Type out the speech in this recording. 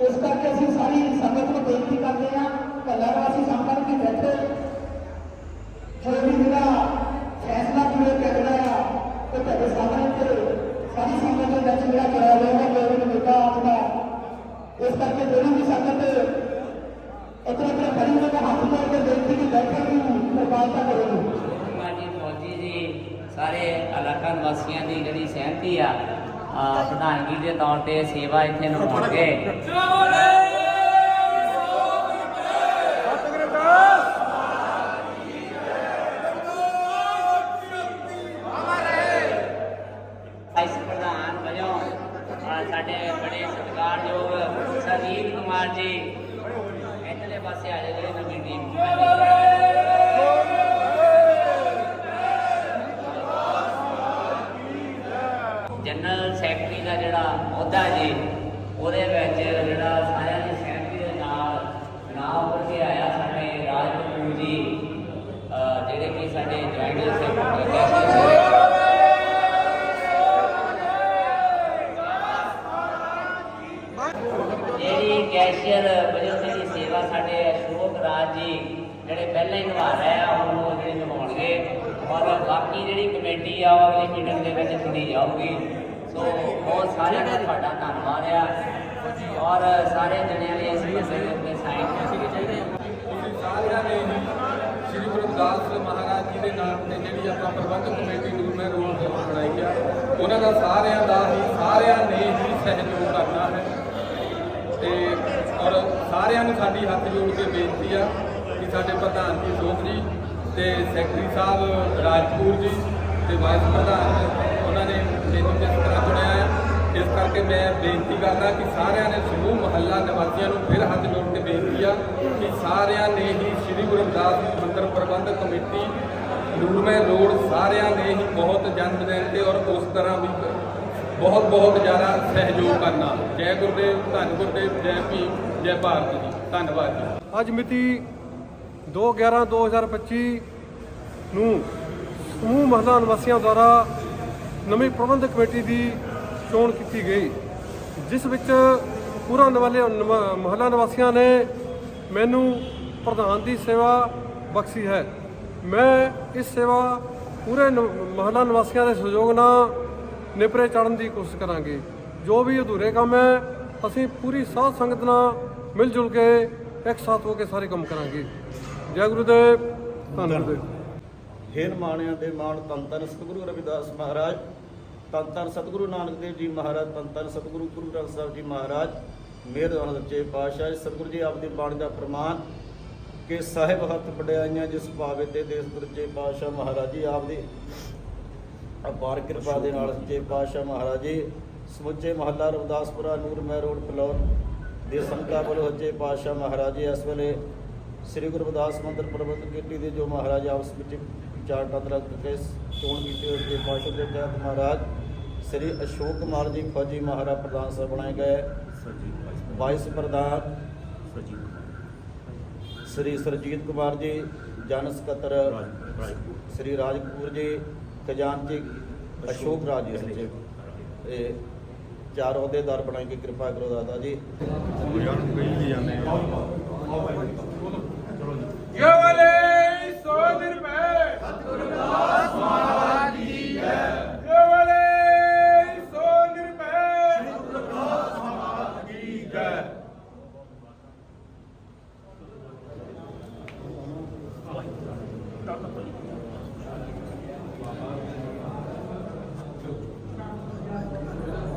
ਇਸ ਕਰਕੇ ਅਸੀਂ ਸਾਰੀ ਸੰਗਤ ਨੂੰ ਬੇਨਤੀ ਕਰਦੇ ਹਾਂ ਕੱਲਾ ਵਾਸੀ ਸੰਗਤ ਦੀ ਬੈਠੇ ਜੋ ਵੀ ਜਿਹੜਾ ਫੈਸਲਾ ਪੂਰੇ ਕਰਨਾ ਆ ਉਹ ਤੁਹਾਡੇ ਸਾਹਮਣੇ ਤੇ ਸਾਰੀ ਸੰਗਤ ਦੇ ਵਿੱਚ ਜਿਹੜਾ ਕਰਾਇਆ ਜਾਏਗਾ ਲੋਕਾਂ ਨੂੰ ਮਿਲਦਾ ਆਪਣਾ ਇਸ ਕਰਕੇ ਜਿਹੜੀ ਵੀ ਸੰਗਤ ਇਤਨਾ ਇਤਨਾ ਖੜੀ ਹੋ ਕੇ ਹੱਥ ਜੋੜ ਕੇ ਬੇਨਤੀ ਕੀ ਬੈਠੇ ਨੂੰ ਕਿਰਪਾਲਤਾ ਕਰੋ ਮਾਜੀ ਫੌਜੀ ਜੀ ਸਾਰੇ ਇਲਾਕਾ ਨਿਵਾਸੀਆਂ ਦੀ ਜਿਹੜੀ ਸਹਿਮਤੀ ਆ ਆ, ਪ੍ਰਧਾਨਗੀ ਦੇ ਤੌਰ ਤੇ ਸੇਵਾ ਇੱਥੇ ਨਿਭਾਉਣਗੇ। ਵਾਈਸ ਪ੍ਰਧਾਨ ਵਜੋਂ ਆ, ਸਾਡੇ ਬੜੇ ਸਤਿਕਾਰਯੋਗ ਸਰਜੀਤ ਕੁਮਾਰ ਜੀ। ਇੱਧਰਲੇ ਪਾਸੇ ਆ ਜਾਓ ਜੀ ਨਵੀਂ ਟੀਮ ਅਹੁਦਾ ਜੀ। ਉਹਦੇ ਵਿੱਚ ਜਿਹੜਾ ਸਾਰਿਆਂ ਦੀ ਸਹਿਮਤੀ ਦੇ ਨਾਲ ਨਾਮ ਉੱਪਰ ਕੇ ਆਇਆ ਸਾਡੇ ਰਾਜ ਕਪੂਰ ਜੀ ਜਿਹੜੇ ਕਿ ਸਾਡੇ ਜੁਆਇੰਟ ਸੈਕਟਰੀ ਜਿਹੜੀ ਕੈਸ਼ੀਅਰ ਵਜੋਂ ਦੀ ਸੇਵਾ ਸਾਡੇ ਅਸ਼ੋਕ ਰਾਜ ਜੀ ਜਿਹੜੇ ਪਹਿਲਾਂ ਹੀ ਨਿਭਾ ਰਹੇ ਆ, ਹੁਣ ਉਹ ਜਿਹੜੇ ਨਿਭਾਉਣਗੇ। ਔਰ ਬਾਕੀ ਜਿਹੜੀ ਕਮੇਟੀ ਆ, ਉਹ ਅਗਲੀ ਮੀਟਿੰਗ ਦੇ ਵਿੱਚ ਚੁਣੀ ਜਾਊਗੀ। ਸੋ ਬਹੁਤ ਸਾਰਿਆਂ ਦਾ ਤੁਹਾਡਾ ਧੰਨਵਾਦ ਆ। ਔਰ ਸਾਰੇ ਜਣਿਆਂ ਨੇ ਇਸ ਮਸਲੇ ਦੇ ਸਾਈਨ ਕਰਨੇ ਚਾਹੀਦੇ ਤੁਸੀਂ ਸਾਰਿਆਂ ਨੇ ਹੀ ਸ੍ਰੀ ਗੁਰੂ ਰਵਿਦਾਸ ਮਹਾਰਾਜ ਜੀ ਦੇ ਨਾਮ ਤੇ ਜਿਹੜੀ ਆਪਾਂ ਪ੍ਰਬੰਧਕ ਕਮੇਟੀ ਨੂੰ ਮੈਂ ਰੋਲ ਬਣਾਈ ਆ, ਉਹਨਾਂ ਦਾ ਸਾਰਿਆਂ ਦਾ ਹੀ, ਸਾਰਿਆਂ ਨੇ ਹੀ ਸਹਿਯੋਗ ਕਰਨਾ ਹੈ। ਤੇ ਔਰ ਸਾਰਿਆਂ ਨੂੰ ਸਾਡੀ ਹੱਥ ਜੋੜ ਕੇ ਬੇਨਤੀ ਆ ਕਿ ਸਾਡੇ ਪ੍ਰਧਾਨ ਜੀ ਸੋਖ ਜੀ ਤੇ ਸੈਕਟਰੀ ਸਾਹਿਬ ਰਾਜਪੂਰ ਜੀ ਤੇ ਵਾਈਸ ਪ੍ਰਧਾਨ ਮੈਂ ਬੇਨਤੀ ਕਰਦਾ ਕਿ ਸਾਰਿਆਂ ਨੇ ਸਮੂਹ ਮਹੱਲਾ ਨਿਵਾਸੀਆਂ ਨੂੰ ਫਿਰ ਹੱਥ ਜੋੜ ਕੇ ਬੇਨਤੀ ਆ ਕਿ ਸਾਰਿਆਂ ਨੇ ਹੀ ਸ੍ਰੀ ਗੁਰੂ ਰਵਿਦਾਸ ਮੰਦਿਰ ਪ੍ਰਬੰਧਕ ਕਮੇਟੀ ਨੂਰਮੈ ਰੋਡ, ਸਾਰਿਆਂ ਨੇ ਹੀ ਬਹੁਤ ਜਨਮ ਦਿਨ ਤੇ ਔਰ ਉਸ ਤਰ੍ਹਾਂ ਵੀ ਬਹੁਤ ਬਹੁਤ ਜ਼ਿਆਦਾ ਸਹਿਯੋਗ ਕਰਨਾ। ਜੈ ਗੁਰਦੇਵ, ਧੰਨ ਗੁਰਦੇਵ, ਜੈ ਭੀਮ, ਜੈ ਭਾਰਤ ਜੀ। ਧੰਨਵਾਦ ਜੀ। ਅੱਜ ਮਿਤੀ 2/11/2025 ਨੂੰ ਸਮੂਹ ਮਹੱਲਾ ਨਿਵਾਸੀਆਂ ਦੁਆਰਾ ਨਵੀਂ ਪ੍ਰਬੰਧਕ ਕਮੇਟੀ ਦੀ ਚੋਣ ਕੀਤੀ ਗਈ, ਜਿਸ ਵਿੱਚ ਪੂਰਾ ਨਿਵਾਲੇ ਮਹੱਲਾ ਨਿਵਾਸੀਆਂ ਨੇ ਮੈਨੂੰ ਪ੍ਰਧਾਨ ਦੀ ਸੇਵਾ ਬਖਸ਼ੀ ਹੈ। ਮੈਂ ਇਸ ਸੇਵਾ ਪੂਰੇ ਮਹੱਲਾ ਨਿਵਾਸੀਆਂ ਦੇ ਸਹਿਯੋਗ ਨਾਲ ਨਿਪਰੇ ਚੜਨ ਦੀ ਕੋਸ਼ਿਸ਼ ਕਰਾਂਗੇ। ਜੋ ਵੀ ਅਧੂਰੇ ਕੰਮ ਹੈ, ਅਸੀਂ ਪੂਰੀ ਸਾਧ ਸੰਗਤ ਨਾਲ ਮਿਲ ਜੁਲ ਕੇ ਇੱਕ ਸਾਥ ਹੋ ਕੇ ਸਾਰੇ ਕੰਮ ਕਰਾਂਗੇ। ਜੈ ਗੁਰੂਦੇਵ। ਧੰਨ। ਹੇਨ ਮਾਣਿਆਂ ਦੇ ਮਾਣ ਧੰਨ ਧੰਨ ਸਤਿਗੁਰੂ ਰਵਿਦਾਸ ਮਹਾਰਾਜ। ਧੰਨ ਧੰਨ ਸਤਿਗੁਰੂ ਨਾਨਕ ਦੇਵ ਜੀ ਮਹਾਰਾਜ ਧੰਨ ਧੰਨ ਸਤਿਗੁਰੂ ਗੁਰੂ ਗ੍ਰੰਥ ਸਾਹਿਬ ਜੀ ਮਹਾਰਾਜ ਮਿਹਰਬਾਨ ਸੱਚੇ ਪਾਤਸ਼ਾਹ ਸਤਿਗੁਰੂ ਜੀ ਆਪ ਦੀ ਬਾਣੀ ਦਾ ਪ੍ਰਮਾਣ ਕਿ ਸਾਹਿਬ ਹੱਥ ਵਡਿਆਈਆਂ ਜਿਸ ਪਾਵੇ ਤੇ ਦੇਸ ਦਰਜੇ ਪਾਤਸ਼ਾਹ ਮਹਾਰਾਜ ਜੀ ਆਪ ਦੀ। ਅਪਾਰ ਕਿਰਪਾ ਦੇ ਨਾਲ ਸੱਚੇ ਪਾਤਸ਼ਾਹ ਮਹਾਰਾਜ ਜੀ, ਸਮੁੱਚੇ ਮਹੱਲਾ ਰਵਿਦਾਸਪੁਰਾ, ਨੂਰ ਮਹਿ ਰੋਡ, ਫਲੋਰ ਦੇ ਸੰਗਤਾਂ ਵੱਲੋਂ ਸੱਚੇ ਪਾਤਸ਼ਾਹ ਮਹਾਰਾਜ ਜੀ ਇਸ ਵੇਲੇ ਸ੍ਰੀ ਗੁਰੂ ਰਵਿਦਾਸ ਮੰਦਿਰ ਪ੍ਰਬੰਧਕ ਕਮੇਟੀ ਦੇ ਜੋ ਮਹਾਰਾਜ ਆਪਸ ਵਿੱਚ ਚਾਰ ਵਟਾਂਦਰਾ ਕਰਕੇ ਚੋਣ ਕੀਤੀ ਹੋਈ ਸੱਚੇ ਪਾਤਸ਼ਾਹ ਦੇ ਤਹਿਤ ਮਹਾਰਾਜ ਸ੍ਰੀ ਅਸ਼ੋਕ ਕੁਮਾਰ ਜੀ ਫੌਜੀ ਮਹਾਰਾਜ ਪ੍ਰਧਾਨ ਸਾਹਿਬ ਬਣਾਏ ਗਏ। ਵਾਈਸ ਪ੍ਰਧਾਨ। ਸ੍ਰੀ ਸਰਜੀਤ ਕੁਮਾਰ ਜੀ ਜਨ ਸਕੱਤਰ। ਸ੍ਰੀ ਰਾਜਕਪੂਰ ਜੀ ਖਜ਼ਾਨਚੀ ਅਸ਼ੋਕ ਰਾਜ ਜੀ ਇਹ ਚਾਰ ਅਹੁਦੇਦਾਰ ਬਣਾਏ ਕੇ ਕਿਰਪਾ ਕਰੋ ਦਾਦਾ ਜੀ। ਕੇਵਲੇ Thank you.